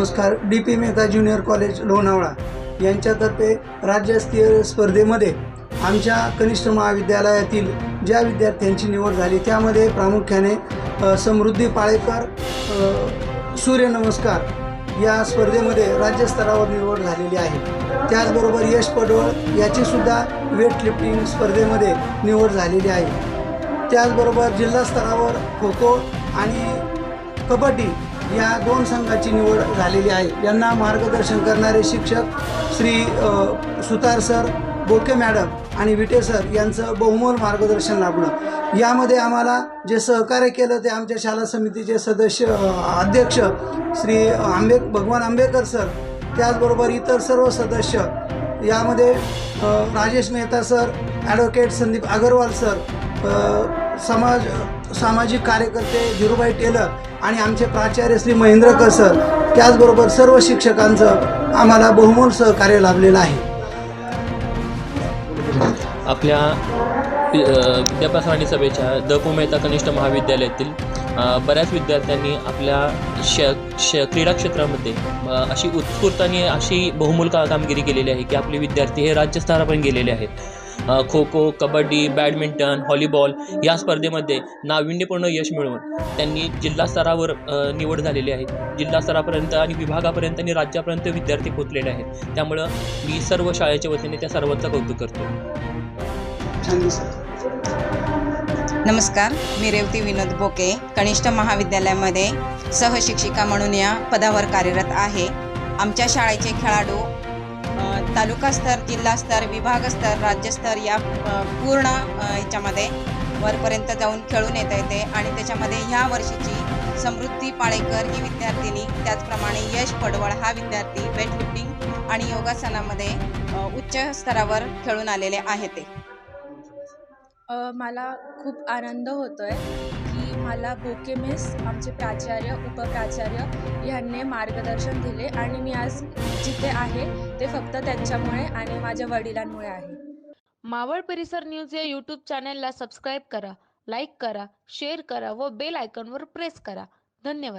नमस्कार D P Mehta junior college Lonavala. यांच्यातर्फे राज्यस्तरीय स्पर्धेमध्ये आमच्या कनिष्ठ महाविद्यालयातील ज्या विद्यार्थ्यांची निवड झाली त्यामध्ये प्रामुख्याने समृद्धी पाळेकर सूर्यनमस्कार या स्पर्धेमध्ये राज्यस्तरावर निवड झालेली आहे. त्याचबरोबर यश पडवळ याचीसुद्धा वेट लिफ्टिंग स्पर्धेमध्ये निवड झालेली आहे. त्याचबरोबर जिल्हा स्तरावर खो खो आणि कबड्डी या दोन संघाची निवड झालेली आहे. यांना मार्गदर्शन करणारे शिक्षक श्री सुतार सर बोके मॅडम आणि विटे सर यांचं बहुमोल मार्गदर्शन लाभलं यामध्ये आम्हाला जे सहकार्य केलं ते आमच्या शाळा समितीचे सदस्य अध्यक्ष श्री आंबे भगवान आंबेकर सर त्याचबरोबर इतर सर्व सदस्य यामध्ये Rajesh Mehta sir advocate Sandeep Agarwal sir समाज सामाजिक कार्यकर्ते धीरूभाई टेलर आणि आमचे प्राचार्य श्री महेंद्र कसर त्याचबरोबर सर्व शिक्षकांचं आम्हाला बहुमोल सहकार्य लाभलेलं आहे. आपल्या अ, सभेच्या द पु मेहता कनिष्ठ महाविद्यालयातील बऱ्याच विद्यार्थ्यांनी आपल्या श श क्रीडा क्षेत्रामध्ये अशी उत्स्फूर्त आणि अशी बहुमूल का कामगिरी केलेली आहे की आपले विद्यार्थी हे राज्यस्तरापर्यंत गेलेले आहेत. खो खो कबड्डी बॅडमिंटन हॉलीबॉल या स्पर्धेमध्ये नाविन्यपूर्ण यश मिळवून त्यांनी जिल्हा स्तरावर निवड झालेली आहे. जिल्हा स्तरापर्यंत आणि विभागापर्यंत आणि राज्यापर्यंत विद्यार्थी पोचलेले आहेत. त्यामुळं मी सर्व शाळेच्या वतीने त्या सर्वांचं कौतुक करतो. नमस्कार. मी रेवती विनोद बोके. कनिष्ठ महाविद्यालयामध्ये सहशिक्षिका म्हणून या पदावर कार्यरत आहे. आमच्या शाळेचे खेळाडू तालुकास्तर जिल्हास्तर विभागस्तर राज्यस्तर या पूर्ण याच्यामध्ये ह्याच्यामध्ये वरपर्यंत जाऊन खेळून येता येते आणि त्याच्यामध्ये ह्या वर्षीची समृद्धी पाळेकर ही विद्यार्थिनी त्याचप्रमाणे यश पडवळ हा विद्यार्थी वेटलिफ्टिंग आणि योगासनामध्ये उच्च स्तरावर खेळून आलेले आहे ते. मला खूप आनंद होतो आहे की मला बोके मिस आमचे प्राचार्य उपप्राचार्य यांनी मार्गदर्शन दिले आणि मी आज जिथे आहे ते फक्त त्यांच्यामुळे आणि माझ्या वडिलांमुळे आहे. मावळ परिसर न्यूज या यूट्यूब चॅनेलला सबस्क्राईब करा लाईक करा शेअर करा व बेल आयकॉनवर प्रेस करा. धन्यवाद.